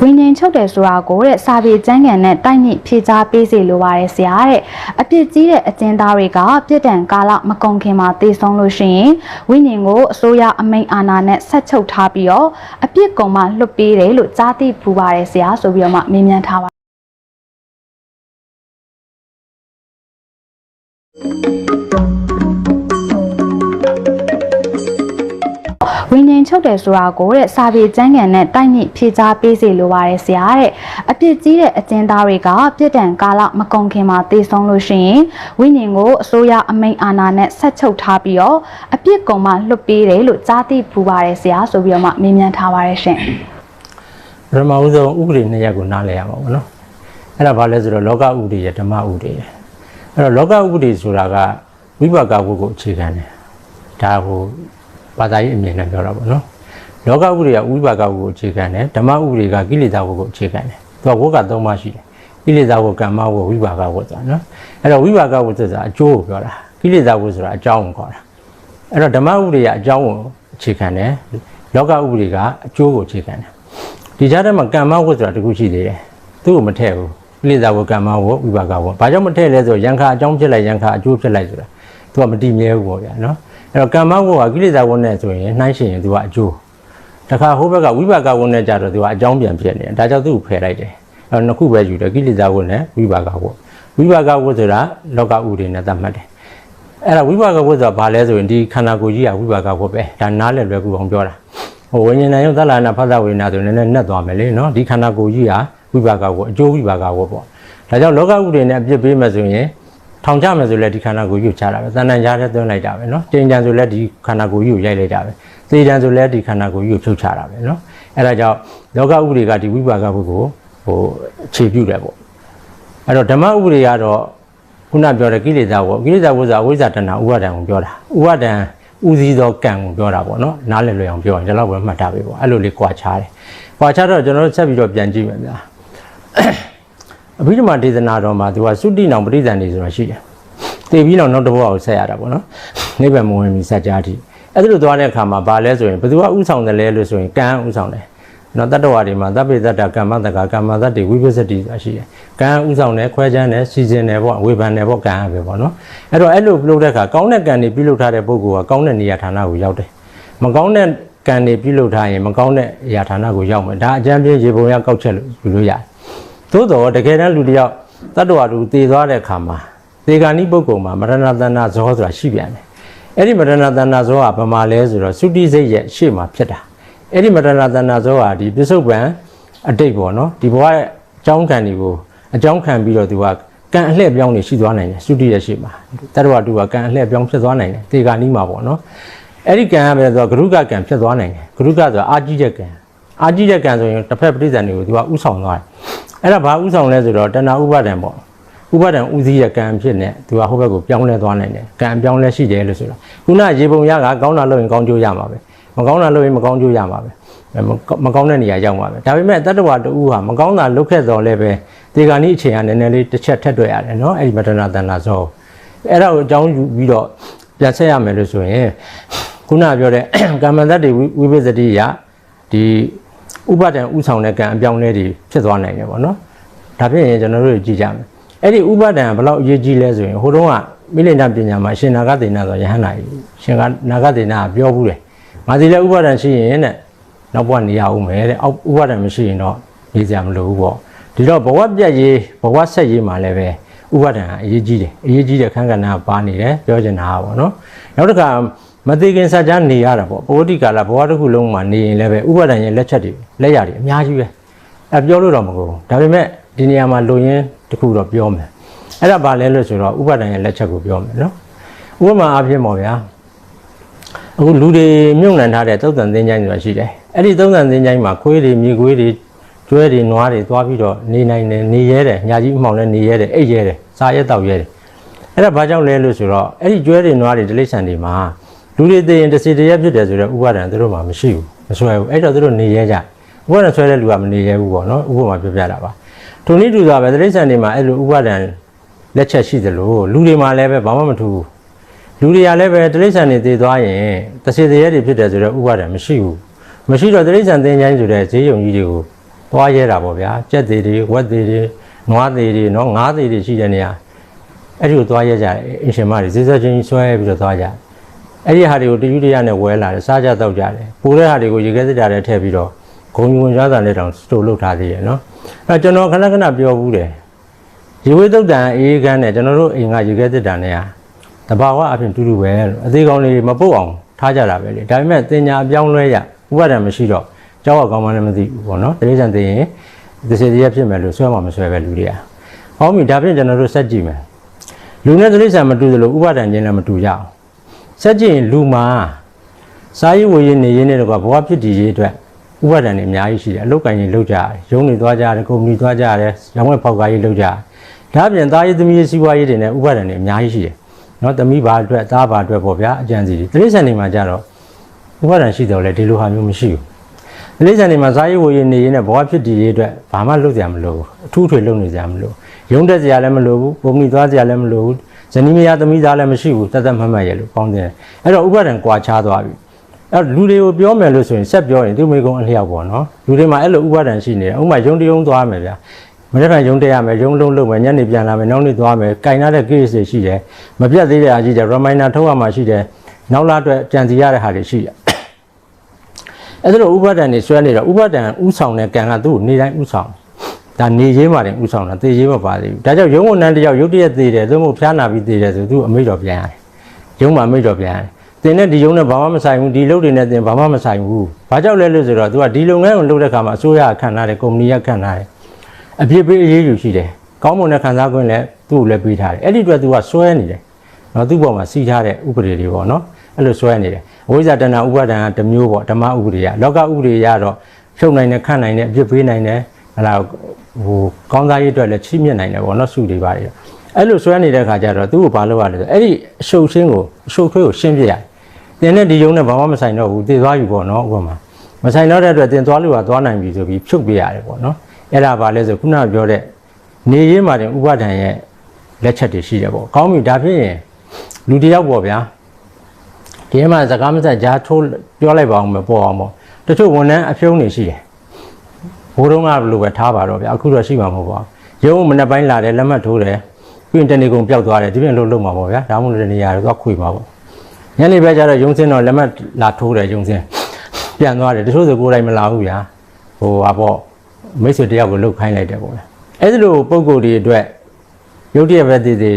ဝိညာဉ်ချုပ်တယ်ဆိုတာကိုတဲ့စာပေကျမ်းဂန်နဲ့တိုက်ညိဖြေချပေးစီလိုပါတယ်ဆရာတဲ့အပြစ်ကြီးတဲ့အကျဉ်းသားတွေကပြစ်ဒဏ်ကာလမကုန်ခင်မှာတည်ဆုံးလို့ရှိရင်ဝိညာဉ်ကိုအစိုးရအမိန့်အာဏာနဲ့ဆက်ချုပ်ထားပြီးတော့အပြစ်ကုန်မှလွတ်ပေးတယ်လို့ကြားသိပူပါတယ်ဆရာဆိုပြီးတော့မှမေးမြန်းထားပါ ဝိညာဉ်ချုပ်တယ်ဆိုတာကိုတဲ့စာပေကျမ်းဂန်နဲ့တိုက်ညိဖြေချပေးစီလိုပါတယ်ဆရာတဲ့အပြစ်ကြီးတဲ့အကျဉ်းသားတွေကပြစ်ဒဏ်ကာလမကုန်ခင်မှာတည်ဆုံးလို့ရှိရင်ဝိညာဉ်ကိုအစိုးရအမိန့်အာဏာနဲ့ဆက်ချုပ်ထားပြီးတော့အပြစ်ကုန်မှလွတ်ပေးတယ်လို့ကြားသိပူပါတယ်ဆရာဆိုပြီးတော့မှမေးမြန်းထားပါတယ်ရှင်ပထမဦးဆုံးဥပဒေနှစ်ရပ်ကိုနားလည်ရမှာပေါ့နော်အဲ့ဒါဘာလဲဆိုတော့လောကဥပဒေရဓမ္မဥပဒေရအဲ့တော့လောကဥပဒေဆိုတာကဝိပါကဝုတ်ကိုအခြေခံတယ်ဒါဟို ဘာသာရေးအမြင်နဲ့ပြောတာပေါ့နော်လောကဥပဒေကဝိပါကဝုတ်ကိုအခြေခံတယ်ဓမ္မဥပဒေကကိလေသာဝုတ်ကိုအခြေခံတယ်သူကဝုတ်က၃ပါးရှိတယ်ကိလေသာဝုတ်ကမ္မဝုတ်ဝိပါကဝုတ်ဆိုတာနော်အဲ့တော့ဝိပါကဝုတ်ဆိုတာအကျိုးကိုပြောတာကိလေသာဝုတ်ဆိုတာအကြောင်းကိုခေါ်တာအဲ့တော့ဓမ္မဥပဒေကအကြောင်းကိုအခြေခံတယ်လောကဥပဒေကအကျိုးကိုအခြေခံတယ်ဒီကြားထဲမှာကမ္မဝတ်ဆိုတာတခုရှိသေးတယ်သူ့ကိုမထည့်ဘူးပြိဿဝကမ္မဝဝိပါကဝဘာကြောင့်မထည့်လဲဆိုတော့ယံခါအကြောင်းဖြစ်လိုက်ယံခါအကျိုးဖြစ်လိုက်ဆိုတာသူကမတည်မြဲဘူးပေါ့ဗျာနော် အဲ့တော့ကမ္မဝကကိလေသာဝတ်နဲ့ဆိုရင်နှိုင်းရှင်ရင်သူကအကျိုးတခါဟိုဘက်ကဝိပါကဝတ်နဲ့ကြတော့သူကအကြောင်းပြန်ဖြစ်နေတယ်ဒါကြောင့်သူ့ကိုဖယ်လိုက်တယ်အဲ့တော့နှစ်ခုပဲယူတယ်ကိလေသာဝတ်နဲ့ဝိပါကဝတ်ဝိပါကဝတ်ဆိုတာလောကဥဒေနဲ့သတ်မှတ်တယ်အဲ့ဒါဝိပါကဝတ်ဆိုတာဘာလဲဆိုရင်ဒီခန္ဓာကိုယ်ကြီးကဝိပါကဝတ်ပဲဒါနားလည်လွယ်ကူအောင်ပြောတာဟိုဝိညာဉ်နဲ့ယုတ်သလနာဖသဝေနာဆိုနည်းနည်းနှက်သွားမယ်လေနော်ဒီခန္ဓာကိုယ်ကြီးဟာဝိပါကကိုအကျိုးဝိပါကကိုပေါ့ဒါကြောင့်လောကဥဒိနဲ့အပြစ်ပေးမယ်ဆိုရင် ထောင်ချမယ်ဆိုလည်းဒီခန္ဓာကိုယ်ကြီးကိုချတာပဲသဏ္ဍာန်ကြားတဲ့သွင်းလိုက်တာပဲနော်တင်ကြံဆိုလည်းဒီခန္ဓာကိုယ်ကြီးကိုရိုက်လိုက်တာပဲသေကြံဆိုလည်းဒီခန္ဓာကိုယ်ကြီးကိုဖြုတ်ချတာပဲနော်အဲ့ဒါကြောင့်လောကဥဒိကဒီဝိပါကဘုကိုဟိုခြေပြုတယ်ပေါ့အဲ့တော့ဓမ္မဥဒိကတော့ခုနပြောတဲ့ကိလေသာပေါ့ကိလေသာဝိဇ္ဇာအဝိဇ္ဇာတဏ္ဍဥပါဒံကိုပြောတာဥပါဒံဥစည်းသောကံကိုပြောတာပေါ့နော်နားလည်လွယ်အောင်ပြောရင်ဒီလောက်ပဲမှတ်ထားပေးပေါ့အဲ့လိုလေးကြွာချတယ်ကြွာချတော့ကျွန်တော်တို့ဆက်ပြီးတော့ပြန်ကြည့်မယ်ဗျာ အဘိဓမ္မာဒေသနာတော်မှာသူကသုတိနောင်ပရိသန်နေဆိုတာရှိတယ်တည်ပြီးတော့နောက်တစ်ဘဝကိုဆက်ရတာပေါ့နော်နိဗ္ဗာန်မဝင်မီစัจ जा တိအဲ့ဒါလိုသွားတဲ့အခါမှာဘာလဲဆိုရင်ဘယ်သူကဥဆောင်တယ်လဲလို့ဆိုရင်ကံဥဆောင်တယ်နော်တတ္တဝါတွေမှာသဗ္ဗေတ္တကမ္မတက္ကကမ္မတတ္တိဝိပဿတိဆိုတာရှိတယ်ကံဥဆောင်တယ်ခွဲခြားတယ်စီစဉ်တယ်ပေါ့ဝေဖန်တယ်ပေါ့ကံပဲပေါ့နော်အဲ့တော့အဲ့လိုပြုလုပ်တဲ့အခါကောင်းတဲ့ကံတွေပြုလုပ်ထားတဲ့ပုဂ္ဂိုလ်ကကောင်းတဲ့နေရာဌာနကိုရောက်တယ်မကောင်းတဲ့ကံတွေပြုလုပ်ထားရင်မကောင်းတဲ့အရာဌာနကိုရောက်မယ်ဒါအကြမ်းပြင်းရေပုံရကောက်ချက်လို့ယူလို့ရတယ် သို့တော့တကယ်တမ်းလူတစ်ယောက်တတ္တဝါတူတည်သွားတဲ့အခါမှာသေဂာနိပုဂ္ဂိုလ်မှာမရဏတဏ္ဍဇောဆိုတာရှိပြန်တယ်အဲ့ဒီမရဏတဏ္ဍဇောကဘာမှလဲဆိုတော့သုတိစိတ်ရဲ့ရှေ့မှာဖြစ်တာအဲ့ဒီမတနာတနာဇောဟာဒီပစ္စုပန်အတိတ်ပေါ့နော်ဒီဘဝရဲ့အကြောင်းခံတွေကိုအကြောင်းခံပြီးတော့သူကကံအလှည့်ပြောင်းနေရှိသွားနိုင်တယ်သုတိရဲ့ရှိမှာတတ္တဝတူကကံအလှည့်ပြောင်းဖြစ်သွားနိုင်တယ်တေဂာနီးမှာပေါ့နော်အဲ့ဒီကံကပဲဆိုတော့ဂရုကကံဖြစ်သွားနိုင်တယ်ဂရုကဆိုတာအာကြီးတဲ့ကံ အာကြီးတဲ့ကံဆိုရင်တစ်ဖက်ပဋိသန္ဓေကိုသူကဥဆောင်သွားတယ်အဲ့ဒါဘာဥဆောင်လဲဆိုတော့တဏှာဥပါဒံပေါ့ဥပါဒံဥစည်းရဲ့ကံဖြစ်နေသူကဟိုဘက်ကိုပြောင်းလဲသွားနိုင်တယ်ကံပြောင်းလဲရှိတယ်လို့ဆိုတာခုနရေပုံရကကောင်းတာလို့ရင်ကောင်းကျိုးရမှာပဲမကောင်းတာလို့ရင်မကောင်းကျိုးရမှာပဲမကောင်းတဲ့နေရာရောက်မှာပဲဒါပေမဲ့တတ္တဝါတူဟာမကောင်းတာလုပ်ခဲ့တော်လည်းပဲဒီကနေ့အချိန်ကနည်းနည်းလေးတစ်ချက်ထက်တွေ့ရတယ်နော်အဲ့ဒီမတနာတဏ္ဍာဇောအဲ့ဒါကိုအကြောင်းယူပြီးတော့ပြန်ဆက်ရမယ်လို့ဆိုရင်ခုနပြောတဲ့ကာမတ္တတွေဝိပဿတိယဒီ ဥပါဒံဥဆောင်တဲ့ကံအပြောင်းလဲတွေဖြစ်သွားနိုင်တယ်ပေါ့နော်ဒါဖြစ်ရင်ကျွန်တော်တို့ကြည့်ကြမယ်အဲ့ဒီဥပါဒံဘယ်လောက်အရေးကြီးလဲဆိုရင်ဟိုတုန်းကမိလိန္ဒပညာမှာရှင်နာဂသေနာဆိုရဟန္တာကြီးရှင်ကနာဂသေနာကပြောဘူးတယ်ငါဒီလေဥပါဒံရှိရင်တဲ့နောက်ဘဝနေရအောင်မယ်တဲ့အောက်ဥပါဒံမရှိရင်တော့နေစရာမလိုဘူးပေါ့ဒီတော့ဘဝပြတ်ရေးဘဝဆက်ရေးမှာလည်းပဲဥပါဒံကအရေးကြီးတယ်အရေးကြီးတဲ့ခန်းကဏ္ဍပါနေတယ်ပြောချင်တာပေါ့နော်နောက်တစ်ခါ မသိခင်စัจ जा နေရတာပေါ့ပဂတိကာလဘဝတစ်ခုလုံးမှာနေရင်လည်းပဲဥပါဒံရဲ့လက်ချက်တွေလက်ရတွေအများကြီးပဲအဲပြောလို့တော့မကုန်ဘူးဒါပေမဲ့ဒီနေရာမှာလိုရင်းတစ်ခုတော့ပြောမယ်အဲ့ဒါဘာလဲလို့ဆိုတော့ဥပါဒံရဲ့လက်ချက်ကိုပြောမယ်နော်ဥပမာအဖြစ်ပေါ့ဗျာအခုလူတွေမြုံနှံထားတဲ့သုတ်တန်သင်းချိုင်းဆိုတာရှိတယ်အဲ့ဒီသုတ်တန်သင်းချိုင်းမှာခွေးတွေမြေခွေးတွေကျွဲတွေနွားတွေသွားပြီးတော့နေနိုင်တယ်နေရဲတယ်ညာကြီးအမှောင်လည်းနေရဲတယ်အိတ်ရဲတယ်စားရဲတောက်ရဲတယ်အဲ့ဒါဘာကြောင့်လဲလို့ဆိုတော့အဲ့ဒီကျွဲတွေနွားတွေတိရစ္ဆာန်တွေမှာ လူတွေသိရင်တစ်စီတရက်ဖြစ်တယ်ဆိုတော့ဥပါဒံသူတို့မှာမရှိဘူးမဆွဲဘူးအဲ့တော့သူတို့နေရဲကြဥပါဒံဆွဲတဲ့လူကမနေရဲဘူးပေါ့နော်ဥပမာပြောပြတာပါထုံနည်းတူစွာပဲတိရစ္ဆာန်တွေမှာအဲ့လိုဥပါဒံလက်ချက်ရှိသလိုလူတွေမှာလည်းပဲဘာမှမထူဘူးလူတွေကလည်းပဲတိရစ္ဆာန်တွေတည်သွားရင်တစေတရဲတွေဖြစ်တယ်ဆိုတော့ဥပါဒံမရှိဘူးမရှိတော့တိရစ္ဆာန်သင်ချိုင်းဆိုတဲ့ဈေးရုံကြီးတွေကိုသွားရဲတာပေါ့ဗျာကြက်သေးတွေဝက်သေးတွေနွားသေးတွေနော်ငါးသေးတွေရှိတဲ့နေရာအဲ့ဒီကိုသွားရဲကြတယ်အင်ရှင်မတွေဈေးစောချင်းဆွဲပြီးတော့သွားကြတယ် အဲ့ဒီဟာတွေကိုတယူတရနဲ့ဝဲလာတယ်စားကြတော့ကြတယ်ပိုးတဲ့ဟာတွေကိုရေခဲစစ်တာနဲ့ထည့်ပြီးတော့ဂုံယူဝင်ကြတာနဲ့တောင်စတိုလုပ်ထားသေးရဲ့နော်အဲ့ကျွန်တော်ခဏခဏပြောဘူးတယ်ရေဝေးတုတ်တန်အေးကန်းနဲ့ကျွန်တော်တို့အိမ်ကရေခဲစစ်တာနဲ့ဟာတဘာဝအပြင်တူတူပဲလို့အသေးကောင်းလေးမပုတ်အောင်ထားကြတာပဲလေဒါပေမဲ့တင်ညာအပြောင်းလဲရဥပဒံမရှိတော့ကြောက်ရကောင်းမှလည်းမသိဘူးပေါ့နော်တတိယံသိရင်ဒီစေတရားဖြစ်မယ်လို့ဆွဲမှမဆွဲပဲလူတွေကဟောပြီဒါဖြင့်ကျွန်တော်တို့စက်ကြည့်မယ်လူနဲ့တတိယံမတူသလိုဥပဒံချင်းလည်းမတူရအောင် စက်ကြည့်ရင်လူမှာစာရေးဝေရေးနေရေးနဲ့တော့ဘဝဖြစ်တည်ရေးအတွက်ဥပဒံတွေအများကြီးရှိတယ်အလုတ်ကန်ကြီးလုပ်ကြတယ်ရုံးတွေသွားကြတယ်ကုမ္ပဏီသွားကြတယ်ရောင်းဝယ်ဖောက်ကားရေးလုပ်ကြတယ်ဒါအပြင်သားရေးသမီးရေးစီးပွားရေးတွေနဲ့ဥပဒံတွေအများကြီးရှိတယ်နော်သမီးဘာအတွက်သားဘာအတွက်ပေါ့ဗျာအကြံစီတွေတတိယံတွေမှာကြတော့ဥပဒံရှိတယ်လေဒီလိုဟာမျိုးမရှိဘူးဒီလိမ့်ဆန်နေမှာစားရေးဝယ်ရေးနေရေးနဲ့ဘဝဖြစ်တည်ရေးအတွက်ဘာမှလုပ်ကြမလို့အထူးထွေလုပ်နေကြမလို့ ရုံးတက်စရာလည်းမလိုဘူးပုံမီသွားစရာလည်းမလိုဘူးဇနီးမယားသမီးသားလည်းမရှိဘူးတသက်မှတ်မှတ်ရလို့ပေါင်းတယ်အဲ့တော့ဥပဒံကွာခြားသွားပြီအဲ့လူတွေကိုပြောမယ်လို့ဆိုရင်ဆက်ပြောရင်သူမိကုံအလျောက်ပေါ့နော်လူတွေမှာအဲ့လိုဥပဒံရှိနေတယ်ဥပမာရုံးတရုံးသွားမယ်ဗျာမနေ့ကရုံးတက်ရမယ်ရုံးလုံးလုံးမယ်ညနေပြန်လာမယ်နောက်နေ့သွားမယ်ကင်လာတဲ့ case တွေရှိတယ်မပြတ်သေးတဲ့အားကြီးတယ် reminder ထုတ်ရမှာရှိတယ်နောက်လာအတွက်ပြန်စီရတဲ့ဟာတွေရှိတယ်အဲ့ဒါတော့ဥပဒံနေဆွဲနေတော့ဥပဒံဥဆောင်တဲ့ကံကသူ့ကိုနေတိုင်းဥဆောင် ဒါနေရေးမှတင်ဥဆောင်တာသေရေးမပါသေးဘူးဒါကြောင့်ရုံးဝန်ထမ်းတစ်ယောက်ရုတ်တရက်သေးတယ်သို့မဟုတ်ဖျားနာပြီးသေးတယ်ဆိုသူ့အမိတ်တော်ပြန်ရတယ်ရုံးမှာအမိတ်တော်ပြန်ရတယ်တင်တဲ့ဒီရုံးနဲ့ဘာမှမဆိုင်ဘူးဒီလုပ်တွေနဲ့တင်ဘာမှမဆိုင်ဘူးဘာကြောင့်လဲလို့ဆိုတော့ तू ကဒီလုပ်ငန်းကိုလုပ်တဲ့ခါမှာအစိုးရကခံထားတယ်ကုမ္ပဏီကခံထားတယ်အပြစ်ပေးအရေးယူရှိတယ်ကောင်းမွန်တဲ့ခံစား권လည်းသူ့ကိုလည်းပေးထားတယ်အဲ့ဒီအတွက် तू ကစွဲနေတယ်နော်သူ့ဘောမှာစီးထားတဲ့ဥပဒေတွေပေါ့နော်အဲ့လိုစွဲနေတယ်အဝိဇ္ဇာတဏ္ဍဥပါဒံကတစ်မျိုးပေါ့ဓမ္မဥပဒေကလောကဥပဒေရတော့ဖြုတ်နိုင်တယ်ခန့်နိုင်တယ်အပြစ်ပေးနိုင်တယ်ဟလာ ဟိုကောင်းစားရေးအတွက်လည်းချိမြင့်နိုင်တယ်ပေါ့နော်စုတွေပါတယ်အဲ့လိုစွဲနေတဲ့ခါကျတော့သူ့ကိုဘာလုပ်ရလဲဆိုအဲ့ဒီအရှုပ်ရှင်းကိုအရှုပ်ခွေးကိုရှင်းပြရတယ်တင်တဲ့ဒီယုံနဲ့ဘာမှမဆိုင်တော့ဘူးတည်သွားယူပေါ့နော်ဥပမာမဆိုင်တော့တဲ့အတွက်တင်သွားလို့ကသွားနိုင်ပြီဆိုပြီးဖြုတ်ပြရတယ်ပေါ့နော်အဲ့ဒါဘာလဲဆိုခုနကပြောတဲ့နေရေးမှာတင်ဥပါဒံရဲ့လက်ချက်တွေရှိတယ်ပေါ့ကောင်းပြီဒါဖြစ်ရင်လူတစ်ယောက်ပေါ့ဗျာဒီထဲမှာစကားမဆက်ကြားထိုးပြောလိုက်ပါအောင်မပေါ်အောင်ပေါ့တချို့ဝန်ထမ်းအဖြုံးနေရှိတယ် ဘိုးတော်ကဘယ်လိုပဲထားပါတော့ဗျအခုတော့ရှိမှာမဟုတ်ပါဘူးရုံးမနေ့ပိုင်းလာတယ်လက်မှတ်ထိုးတယ်ပြီးရင်တနေ့ကုန်ပျောက်သွားတယ်ဒီပြင်လို့လုံးမှာပေါ့ဗျာဒါမှမဟုတ်တနေရာတော့ခွေမှာပေါ့ညနေပဲကျတော့ရုံးစင်းတော့လက်မှတ်လာထိုးတယ်ရုံးစင်းပြန်သွားတယ်တချို့ဆိုကိုယ်တိုင်မလာဘူးဗျာဟိုဟာပေါ့မိတ်ဆွေတယောက်ကိုလုတ်ခိုင်းလိုက်တယ်ပေါ့ဗျာအဲ့ဒီလိုပုံကိုယ်တွေအတွက်ရုပ်တရက်ပဲတည်တည်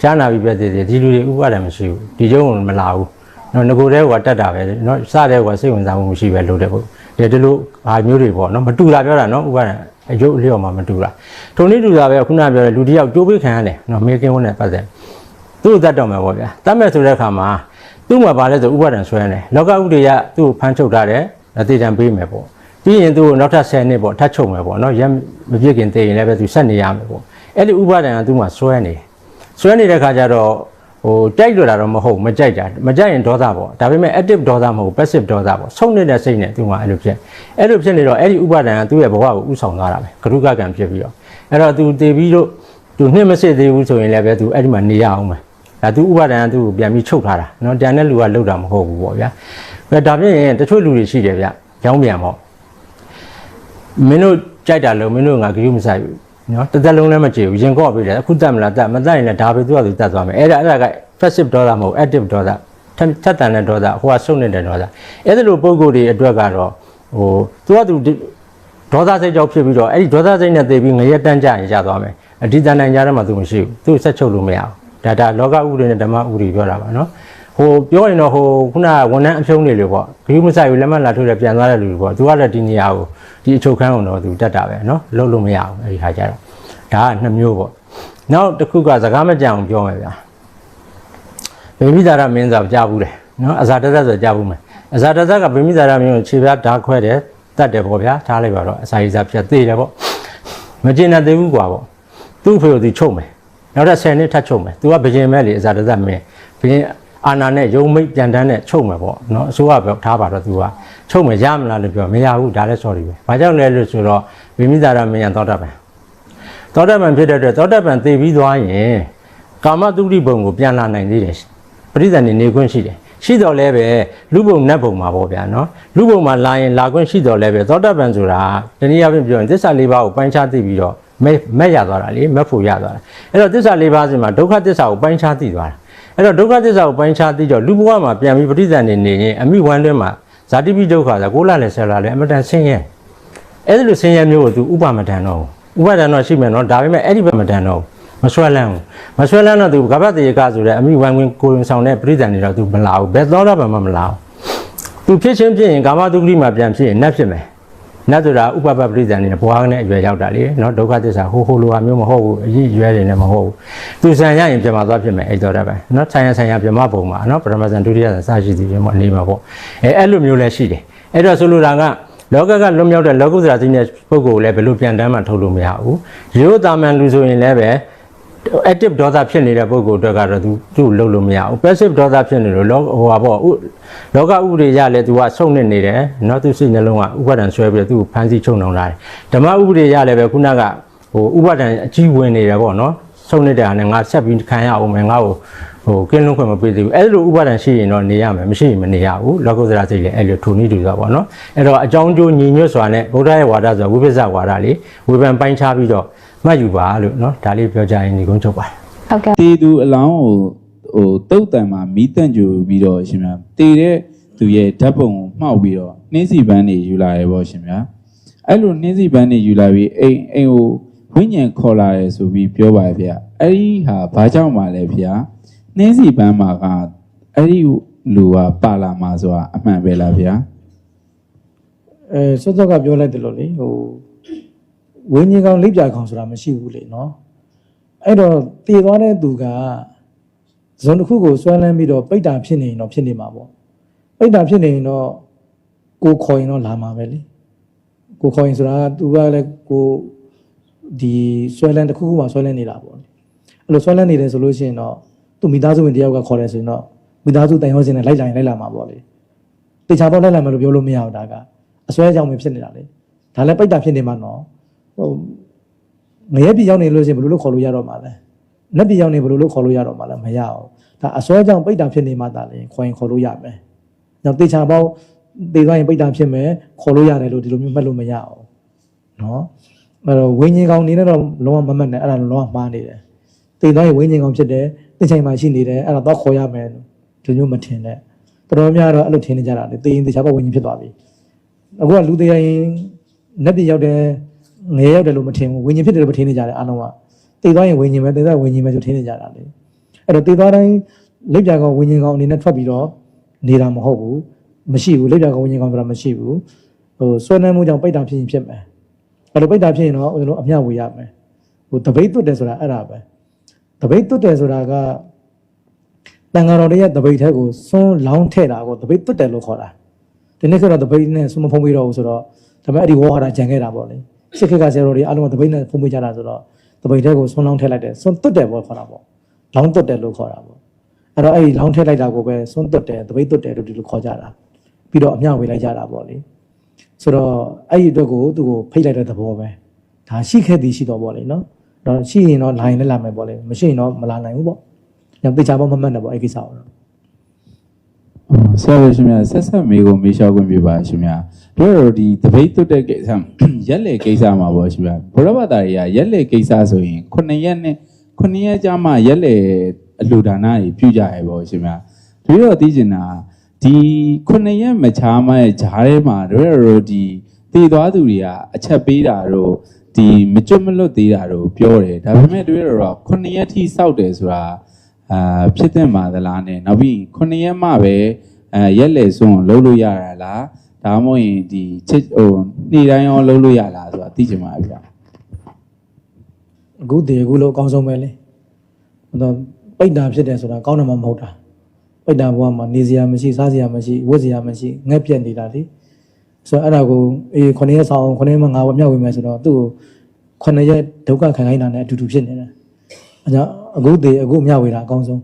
ရှားနာပြီးပဲတည်တည်ဒီလူတွေဥပဒေမရှိဘူးဒီကျုံမလာဘူးနော်ငကိုတဲ့ဟိုကတက်တာပဲနော်စတဲ့ဟိုကစိတ်ဝင်စားမှုမရှိပဲလို့တဲ့ပေါ့ ဒီဒီလိုဟာမျိုးတွေပေါ့နော်မတူတာပြောတာနော်ဥပဒေအယုတ်အလျော့မှမတူတာထုံနည်းတူတာပဲခုနပြောတဲ့လူတစ်ယောက်တိုးပေးခံရတယ်နော်မေကင်းဝန်းနဲ့ပတ်သက်သူ့ကိုတတ်တော့မယ်ပေါ့ဗျာတတ်မဲ့ဆိုတဲ့အခါမှာသူ့မှာဗာလဲဆိုဥပဒေဆွဲနေလောကဥဒေရသူ့ကိုဖမ်းချုပ်ထားတယ်အသေးတံပေးမယ်ပေါ့ပြီးရင်သူ့ကိုနောက်ထပ်10နှစ်ပေါ့ထပ်ချုပ်မယ်ပေါ့နော်ရက်မပြည့်ခင်တည်ရင်လည်းပဲသူဆက်နေရမယ်ပေါ့အဲ့ဒီဥပဒေကသူ့မှာဆွဲနေဆွဲနေတဲ့ခါကျတော့ ဟိုကြိုက်လွယ်တာတော့မဟုတ်မကြိုက်တာမကြိုက်ရင်ဒေါသပေါ့ဒါပေမဲ့ active ဒေါသမဟုတ် passive ဒေါသပေါ့ဆုံးနေတဲ့စိတ်နဲ့သူကအဲ့လိုဖြစ်အဲ့လိုဖြစ်နေတော့အဲ့ဒီဥပါဒဏ်ကသူ့ရဲ့ဘဝကိုဥဆောင်သွားတာပဲကရုကကံဖြစ်ပြီးတော့အဲ့တော့သူတည်ပြီးတော့သူနှစ်မစစ်သေးဘူးဆိုရင်လည်းပဲသူအဲ့ဒီမှာနေရအောင်ပဲဒါသူဥပါဒဏ်ကသူ့ကိုပြန်ပြီးချုပ်ထားတာနော်တန်တဲ့လူကလောက်တာမဟုတ်ဘူးပေါ့ဗျာအဲ့ဒါပြင်တချို့လူတွေရှိတယ်ဗျရောင်းပြန်ပေါ့မင်းတို့ကြိုက်တာလို့မင်းတို့ငါကရုမဆိုင်ဘူး နော်တစ်သက်လုံးလည်းမကြည့်ဘူးရင်ကော့ပေးတယ်အခုတက်မလားတက်မတက်ရင်လည်းဒါပဲသူကသူတက်သွားမယ်အဲ့ဒါအဲ့ဒါက passive ဒေါသမဟုတ် active ဒေါသထက်ထက်တန်တဲ့ဒေါသဟိုကစုပ်နေတဲ့ဒေါသအဲ့ဒါလိုပုံကိုယ်တွေအတွက်ကတော့ဟိုသူကသူဒေါသစိတ်ကြောင့်ဖြစ်ပြီးတော့အဲ့ဒီဒေါသစိတ်နဲ့တည်ပြီးငရဲတန်းကြရင်ရသွားမယ်အဒီတန်နိုင်ကြတော့မှသူမရှိဘူးသူဆက်ချုပ်လို့မရဘူးဒါဒါလောကဥပဒေနဲ့ဓမ္မဥပဒေပြောတာပါနော် ဟိုပြောရင်တော့ဟိုခုနကဝန်ထမ်းအဖြုံးတွေလို့ပေါ့ဂရုမစိုက်ဘူးလက်မှတ်လာထုတ်တယ်ပြန်သွားတဲ့လူတွေပေါ့သူကလည်းဒီနေရာကိုဒီအချုပ်ခန်းအောင်တော့သူတက်တာပဲနော်လုံးလို့မရဘူးအဲ့ဒီခါကျတော့ဒါကနှစ်မျိုးပေါ့နောက်တစ်ခုကစကားမကြအောင်ပြောမယ်ဗျာဗိမိသာရမင်းစားကြားဘူးတယ်နော်အဇာတသက်ဆိုကြားဘူးမယ်အဇာတသက်ကဗိမိသာရမင်းကိုခြေပြားဓာတ်ခွဲတယ်တတ်တယ်ပေါ့ဗျာထားလိုက်ပါတော့အစာရိစာဖြတ်သေးတယ်ပေါ့မကျင်တတ်သေးဘူးကွာပေါ့သူ့ဖေကိုသူချုပ်မယ်နောက်တစ်10နှစ်ထပ်ချုပ်မယ်သူကဘယင်မဲ့လေအဇာတသက်မင်းဘယင် အာနာနဲ့ယုံမိတ်ပြန်တန်းနဲ့ချုပ်မယ်ပေါ့နော်အစိုးရပဲထားပါတော့သူကချုပ်မယ်ရမလားလို့ပြောမရဘူးဒါလည်း sorry ပဲဘာကြောင့်လဲလို့ဆိုတော့ဗိမိသာရမင်းရတော့တတ်ပံသောတပန်ဖြစ်တဲ့အတွက်သောတပန်သိပြီးသွားရင်ကာမတုတိဘုံကိုပြန်လာနိုင်သေးတယ်ပရိသတ်နေနေခွင့်ရှိတယ်ရှိတော်လဲပဲလူပုံနတ်ပုံမှာပေါ့ဗျာနော်လူပုံမှာလာရင်လာခွင့်ရှိတော်လဲပဲသောတာပန်ဆိုတာတနည်းအားဖြင့်ပြောရင်သစ္စာလေးပါးကိုပိုင်းခြားသိပြီးတော့မဲ့မဲ့ရသွားတာလေမဲ့ဖို့ရသွားတာအဲ့တော့သစ္စာလေးပါးစီမှာဒုက္ခသစ္စာကိုပိုင်းခြားသိသွားတာ အဲ့တော့ဒုက္ခသစ္စာကိုပိုင်းခြားသိကြလူဘဝမှာပြန်ပြီးပဋိသင်နေနေရင်အမိဝမ်းတွင်းမှာဇာတိပိဒုက္ခဆိုတာကိုလလည်းဆယ်လာလည်းအမတန်ဆင်းရဲအဲ့ဒီလိုဆင်းရဲမျိုးကိုသူဥပမတန်တော့ဥပဒန်တော့ရှိမယ်နော်ဒါပေမဲ့အဲ့ဒီဘက်မတန်တော့မဆွဲလန်းဘူးမဆွဲလန်းတော့သူကပ္ပတေကဆိုတဲ့အမိဝိုင်းဝင်းကိုရင်ဆောင်တဲ့ပရိသန်တွေတော့သူမလာဘူးဘယ်သောတာပန်မှမလာဘူးသူဖြစ်ချင်းဖြစ်ရင်ကာမတုဂ္ဂိမှာပြန်ဖြစ်ရင်နတ်ဖြစ်မယ် နတ်ဆိုတာဥပပပရိဇန်နေဘွားနဲ့အရွယ်ရောက်တာလေနော်ဒုက္ခသစ္စာဟိုဟိုလိုဟာမျိုးမဟုတ်ဘူးအကြီးရွယ်တွေနဲ့မဟုတ်ဘူးသူဆံရရင်ပြန်มาသွားဖြစ်မယ်အဲ့တော့တည်းပဲနော်ဆိုင်ရဆိုင်ရပြန်မပုံမှာနော်ပရမဇန်ဒုတိယဇန်စရှိသည်ပြန်မအနေမှာပေါ့အဲအဲ့လိုမျိုးလည်းရှိတယ်အဲ့တော့ဆိုလိုတာကလောကကလွတ်မြောက်တဲ့လောကုတ္တရာသိတဲ့ပုဂ္ဂိုလ်လည်းဘယ်လိုပြန်တမ်းမှထုတ်လို့မရဘူးရိုးသားမှန်လူဆိုရင်လည်းပဲ active ဒေါသဖြစ်နေတဲ့ပုံကိုအတွက်ကတော့ तू သူ့လုပ်လို့မရဘူး passive ဒေါသဖြစ်နေလို့လောဟိုဟာပေါ့ဥလောကဥပဒေရလဲ तू ကဆုံနေနေတယ်နော်သူစိတ်နှလုံးကဥပဒံဆွဲပြီးသူ့ကိုဖန်ဆီးချုပ်နှောင်လာတယ်ဓမ္မဥပဒေရလဲပဲခုနကဟိုဥပဒံအကြီးဝင်နေတယ်ပေါ့နော်ဆုံနေတာနဲ့ငါဆက်ပြီးခံရအောင်မယ်ငါ့ကိုဟိုကင်းလွန်းခွင့်မပေးသေးဘူးအဲ့လိုဥပါဒဏ်ရှိရင်တော့နေရမယ်မရှိရင်မနေရဘူးလောကုတ္တရာစိတ်လည်းအဲ့လိုထုံနည်းတူတာပေါ့နော်အဲ့တော့အကြောင်းကျိုးညီညွတ်စွာနဲ့ဗုဒ္ဓရဲ့ဝါဒဆိုတာဝိပဿနာဝါဒလေဝေဖန်ပိုင်းခြားပြီးတော့ မှတ်ယူပါလို့เนาะဒါလေးပြောကြရင်ဒီကုန်းချုပ်ပါတယ် ဟုတ်ကဲ့ တေသူအလောင်းကိုဟိုတုတ်တန်မှာမီးတန့်ကြူပြီးတော့ရှင်ဗျာတေတဲ့သူရဲ့ဓာတ်ပုံကိုမှောက်ပြီးတော့နှင်းစီပန်းနေယူလာတယ်ပေါ့ရှင်ဗျာအဲ့လိုနှင်းစီပန်းနေယူလာပြီးအိမ်အိမ်ကိုဝိညာဉ်ခေါ်လာတယ်ဆိုပြီးပြောပါရဲ့ဗျာအဲ့ဒီဟာဘာကြောင့်မှလဲဗျာနှင်းစီပန်းမှာကအဲ့ဒီလူကပါလာမှာဆိုတာအမှန်ပဲလားဗျာ အဲစောစောကပြောလိုက်တယ်လို့လေဟို ဝင်းကြီးကောင်လိပ်ပြကောင်ဆိုတာမရှိဘူးလေနော်အဲ့တော့တည်သွားတဲ့သူကဇွန်တစ်ခုကိုဆွဲလန်းပြီးတော့ပိတ်တာဖြစ်နေရင်တော့ဖြစ်နေမှာပေါ့ပိတ်တာဖြစ်နေရင်တော့ကိုခေါ်ရင်တော့လာမှာပဲလေကိုခေါ်ရင်ဆိုတာကသူကလည်းကိုဒီဆွဲလန်းတစ်ခုခုမှဆွဲလန်းနေတာပေါ့လေအဲ့လိုဆွဲလန်းနေတယ်ဆိုလို့ရှိရင်တော့သူမိသားစုဝင်တယောက်ကခေါ်တယ်ဆိုရင်တော့မိသားစုတိုင်ရောစင်နဲ့လိုက်လာရင်လိုက်လာမှာပေါ့လေတေချာတော့လိုက်လာမယ်လို့ပြောလို့မရဘူးဒါကအစွဲကြောင့်ပဲဖြစ်နေတာလေဒါလည်းပိတ်တာဖြစ်နေမှာနော် ဟိုငရဲပြည်ရောက်နေလို့ရှိရင်ဘယ်လိုလုပ်ခေါ်လို့ရတော့မှာလဲလက်ပြည်ရောက်နေဘယ်လိုလုပ်ခေါ်လို့ရတော့မှာလဲမရအောင်ဒါအစွဲကြောင့်ပိတ်တာဖြစ်နေမှသာလေခေါ်ရင်ခေါ်လို့ရမယ်။နောက်တေချာပေါင်းတေသွားရင်ပိတ်တာဖြစ်မယ်ခေါ်လို့ရတယ်လို့ဒီလိုမျိုးမှတ်လို့မရအောင်နော်အဲ့တော့ဝင်းကြီးကောင်နေနဲ့တော့လုံးဝမမှတ်နဲ့အဲ့ဒါလုံးဝမှားနေတယ်။တေသွားရင်ဝင်းကြီးကောင်ဖြစ်တယ်တင်ချိန်မှရှိနေတယ်အဲ့ဒါတော့ခေါ်ရမယ်လို့ဒီလိုမျိုးမထင်နဲ့တော်တော်များတော့အဲ့လိုထင်နေကြတာလေတေရင်တေချာပေါင်းဝင်းကြီးဖြစ်သွားပြီ။အခုကလူသေးရင်နက်ပြည်ရောက်တယ် ငယ်ရောက်တယ်လို့မထင်ဘူးဝิญဉ်ဖြစ်တယ်လို့မထင်နေကြတယ်အားလုံးကတည်သွားရင်ဝิญဉ်ပဲတည်သွားရင်ဝิญဉ်ပဲဆိုထင်နေကြတာလေအဲ့တော့တည်သွားတိုင်းလက်ပြကောင်ဝิญဉ်ကောင်အနေနဲ့ထွက်ပြီးတော့နေတာမဟုတ်ဘူးမရှိဘူးလက်ပြကောင်ဝิญဉ်ကောင်ဆိုတာမရှိဘူးဟိုဆွဲနှမ်းမှုကြောင့်ပိတ်တာဖြစ်ရင်ဖြစ်မယ်အဲ့လိုပိတ်တာဖြစ်ရင်တော့ဦးဇင်းတို့အမျှဝေရမယ်ဟိုတပိတ်တွတ်တယ်ဆိုတာအဲ့ဒါပဲတပိတ်တွတ်တယ်ဆိုတာကတန်ဃာတော်တွေရဲ့တပိတ်ထဲကိုစွန်းလောင်းထဲ့တာကိုတပိတ်တွတ်တယ်လို့ခေါ်တာ ဒီနေ့ကတော့တပိတ်နဲ့ဆွမဖုံးပေးတော့ဘူးဆိုတော့ဒါပေမဲ့အဲ့ဒီဝေါ်ဟာတာကြံခဲ့တာပေါ့လေ စစ်ခေတ်ကဆရာတော်တွေအားလုံးကတပိတ်နဲ့ဖုံးပေးကြတာဆိုတော့တပိတ်ထဲကိုဆွန်းလောင်းထည့်လိုက်တယ်ဆွန်းတွတ်တယ်ပေါ့ခေါ်တာပေါ့လောင်းတွတ်တယ်လို့ခေါ်တာပေါ့အဲ့တော့အဲ့ဒီလောင်းထည့်လိုက်တာကိုပဲဆွန်းတွတ်တယ်တပိတ်တွတ်တယ်လို့ဒီလိုခေါ်ကြတာပြီးတော့အမျှဝေလိုက်ကြတာပေါ့လေဆိုတော့အဲ့ဒီအတွက်ကိုသူ့ကိုဖိတ်လိုက်တဲ့သဘောပဲဒါရှိခဲ့သည်ရှိတော့ပေါ့လေနော်တော့ရှိရင်တော့လာရင်လည်းလာမယ်ပေါ့လေမရှိရင်တော့မလာနိုင်ဘူးပေါ့ညတေချာပေါ့မမှတ်နဲ့ပေါ့အဲ့ကိစ္စကိုတော့အော် ဆရာတော်ရှင်များဆက်ဆက်မေကိုမေးလျှောက်ခွင့်ပြုပါရှင်များတို့တော့ဒီတပိတ်တွတ်တဲ့ကိစ္စရက်လေကိစ္စမှာပေါ့ရှင်များဘုရားဘာသာတွေကရက်လေကိစ္စဆိုရင်9ရက်နဲ့9ရက်ကြာမှရက်လေအလှူဒါနတွေပြုကြရပေါ့ရှင်များတို့တော့သိကျင်တာဒီ9ရက်မချားမရဲ့ဂျားထဲမှာတို့တော့ဒီတည်သွားသူတွေကအချက်ပေးတာတော့ဒီမကျွတ်မလွတ်သေးတာတော့ပြောတယ်ဒါပေမဲ့တို့တော့9ရက်ထိစောက်တယ်ဆိုတာ အာဖြစ်တဲ့မှာသလားနဲ့နောက်ပြီး9ရက်မှပဲအဲရက်လေစွန်းလုံးလို့ရတာလားဒါမှမဟုတ်ရင်ဒီချစ်ဟိုနေ့တိုင်းရောလုံးလို့ရလားဆိုတာသိချင်ပါဗျာအခုတည်းအခုလို့အကောင်းဆုံးပဲလေဟိုတော့ပိတ်တာဖြစ်တယ်ဆိုတာကောင်းတယ်မှမဟုတ်တာပိတ်တာဘဝမှာနေစရာမရှိစားစရာမရှိဝတ်စရာမရှိငက်ပြက်နေတာလေဆိုတော့အဲ့ဒါကိုအေး9ရက်ဆောင်9ရက်မှ9ရက်မြောက်ဝင်မယ်ဆိုတော့သူ့ကို9ရက်ဒုက္ခခံခိုင်းတာနဲ့အတူတူဖြစ်နေတယ်အဲကြောင့် အခုတည်းအခုမြောက်ဝေတာအကောင်းဆုံး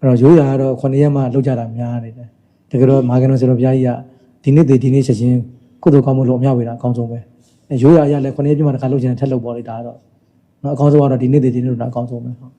အဲ့တော့ရိုးရာကတော့9ရက်မှလောက်ကြတာများနေတယ်တကယ်တော့မာကနော်ဆရာတော်ဘုရားကြီးကဒီနေ့တည်းဒီနေ့ချက်ချင်းကုသိုလ်ကောင်းမှုလို့အမြောက်ဝေတာအကောင်းဆုံးပဲအဲရိုးရာရလည်း9ရက်ပြည့်မှတစ်ခါလောက်ချင်တယ်ထက်လို့ပေါ်လိုက်တာတော့နော်အကောင်းဆုံးကတော့ဒီနေ့တည်းဒီနေ့လို့တော့အကောင်းဆုံးပဲဟုတ်